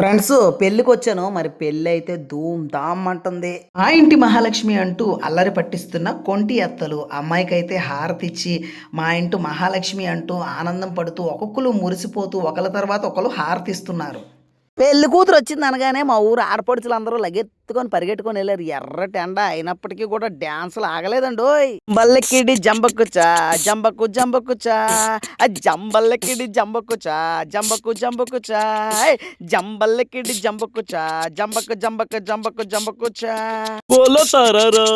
Friends పెళ్ళికి వచ్చాను మరి పెళ్ళి అయితే ధూమ్ ధామ్ అంటుంది. ఆ ఇంటి మహాలక్ష్మి అంటూ అల్లరి పట్టిస్తున్న కొంటి అత్తలు అమ్మాయికి హారతి ఇచ్చి మా ఇంటి మహాలక్ష్మి అంటూ ఆనందం పడుతూ ఒక్కొక్కరు మురిసిపోతూ ఒకళ్ళ తర్వాత ఒకరు హారతి ఇస్తున్నారు పెళ్ళి కూతురు వచ్చింది అనగానే మా ఊరు ఆడపడుచులు అందరూ లగెత్తుకొని పరిగెట్టుకొని వెళ్ళారు. ఎర్రటి ఎండ అయినప్పటికీ కూడా డ్యాన్సులు ఆగలేదండి బల్లెక్కిడి జంబకుచా జంబకు జంబకుచా జంబల్లెక్కిడి జంబకుచా జంబకు జంబకుచా జంబల్లెక్కిడి జంబకుచా జంబకు జంబకు జంబకు జంబకుచా. బోలో తరరా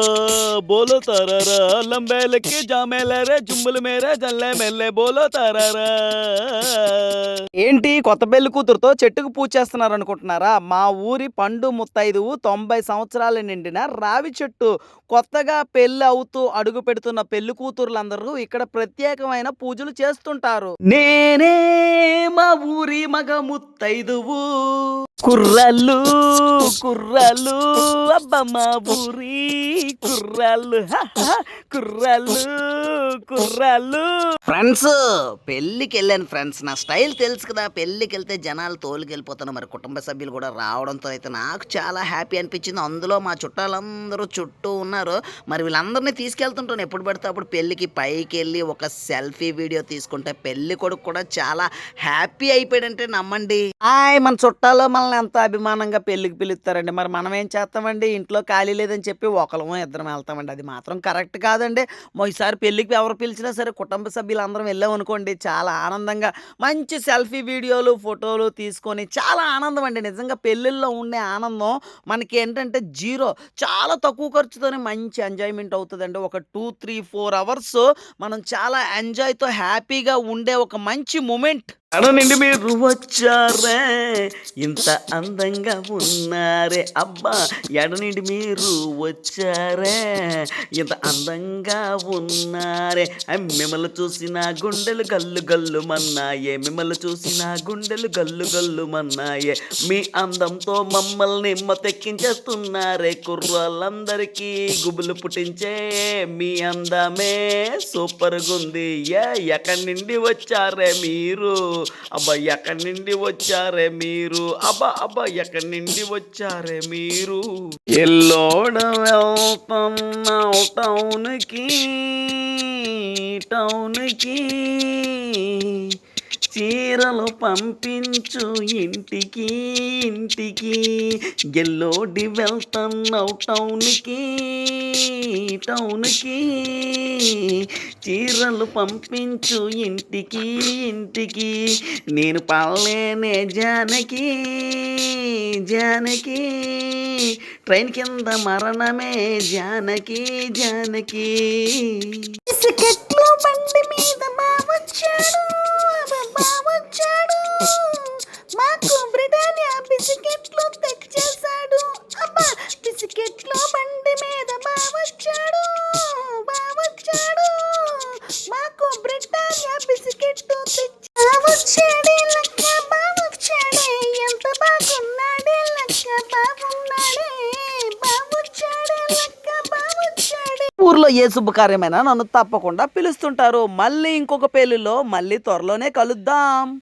బోలో తరరా లంబేలకి జామేలరే జుమ్ములు మేరే జల్లే మెల్లే బోలో తరరా. ఏంటి కొత్త పెళ్ళి కూతురుతో చెట్టుకు పూజ చేస్తున్నారు అనుకుంటున్నారా? మా ఊరి పండు ముత్తైదువు తొంభై సంవత్సరాలు నిండిన రావి చెట్టు కొత్తగా పెళ్ళి అవుతూ అడుగు పెడుతున్న పెళ్ళి కూతురులందరూ ఇక్కడ ప్రత్యేకమైన పూజలు చేస్తుంటారు. నేనే మా ఊరి మగ ముత్తైదువు. కుర్రలు కుర్రలు అబ్బ మా ఊరి కుర్రలు హ, కుర్రలు ఫ్రెండ్స్ పెళ్ళికి వెళ్ళాను ఫ్రెండ్స్. నా స్టైల్ తెలుసు కదా పెళ్ళికి వెళ్తే జనాలు తోలుకి వెళ్ళిపోతాను మరి కుటుంబ సభ్యులు కూడా రావడంతో అయితే నాకు చాలా హ్యాపీ అనిపించింది. అందులో మా చుట్టాలందరూ చుట్టూ ఉన్నారు. మరి వీళ్ళందరినీ తీసుకెళ్తుంటాను. ఎప్పుడు పడితే అప్పుడు పెళ్ళికి పైకి వెళ్ళి ఒక సెల్ఫీ వీడియో తీసుకుంటే పెళ్ళి కొడుకు కూడా చాలా హ్యాపీ అయిపోయాడంటే నమ్మండి. హాయ్ మన చుట్టాలు మనల్ని ఎంత అభిమానంగా పెళ్ళికి పిలుస్తారండి. మరి మనం ఏం చేస్తామండి? ఇంట్లో ఖాళీ లేదని చెప్పి ఒకళ్ళమో ఇద్దరం వెళ్తామండి. అది మాత్రం కరెక్ట్ కాదండి. ఈసారి పెళ్ళికి ఎవరు పిలిచినా సరే కుటుంబ సభ్యులు అందరం వెళ్ళాం అనుకోండి చాలా ఆనందంగా మంచి సెల్ఫీ వీడియోలు ఫోటోలు తీసుకొని చాలా ఆనందం అండి. నిజంగా పెళ్ళిళ్ళలో ఉండే ఆనందం మనకి ఏంటంటే జీరో. చాలా తక్కువ ఖర్చుతోనే మంచి ఎంజాయ్మెంట్ అవుతుందండి. ఒక టూ త్రీ ఫోర్ అవర్స్ మనం చాలా ఎంజాయ్తో హ్యాపీగా ఉండే ఒక మంచి మూమెంట్ అడ నుండి మీరు వచ్చారే. ఇంత అందంగా ఉన్నారే. అబ్బా ఎడ నుండి మీరు వచ్చారే. ఇంత అందంగా ఉన్నారే. మిమ్మల్ని చూసిన గుండెలు గల్లు గల్లు మన్నాయే. మిమ్మల్ని చూసిన గుండెలు గల్లు గల్లు మన్నాయే. మీ అందంతో మమ్మల్ని మతెక్కించేస్తున్నారే కుర్రాళ్ళందరికీ గుబులు పుట్టించే మీ అందమే సూపర్ ఉంది ఏ ఎక్కడి నుండి వచ్చారే మీరు? అబ్బా ఎక్కడి నుండి వచ్చారే మీరు? అబ్బా అబ్బా ఎక్కడి నుండి వచ్చారే మీరు? ఎల్లోడ వెళ్తున్నావు టౌన్కి టౌన్కి. చీరలు పంపించు ఇంటికి ఇంటికి. గెల్లోడి వెళ్తున్నావు టౌన్కి టౌన్కి. చీరలు పంపించు ఇంటికి ఇంటికి. నేను పాలేనే జానకి జానకి. ట్రైన్ కింద మరణమే జానకి జానకి. ఊర్లో ఏ శుభకార్యమైనా నన్ను తప్పకుండా పిలుస్తుంటారు. మళ్ళీ ఇంకొక పెళ్ళిలో మళ్ళీ త్వరలోనే కలుద్దాం.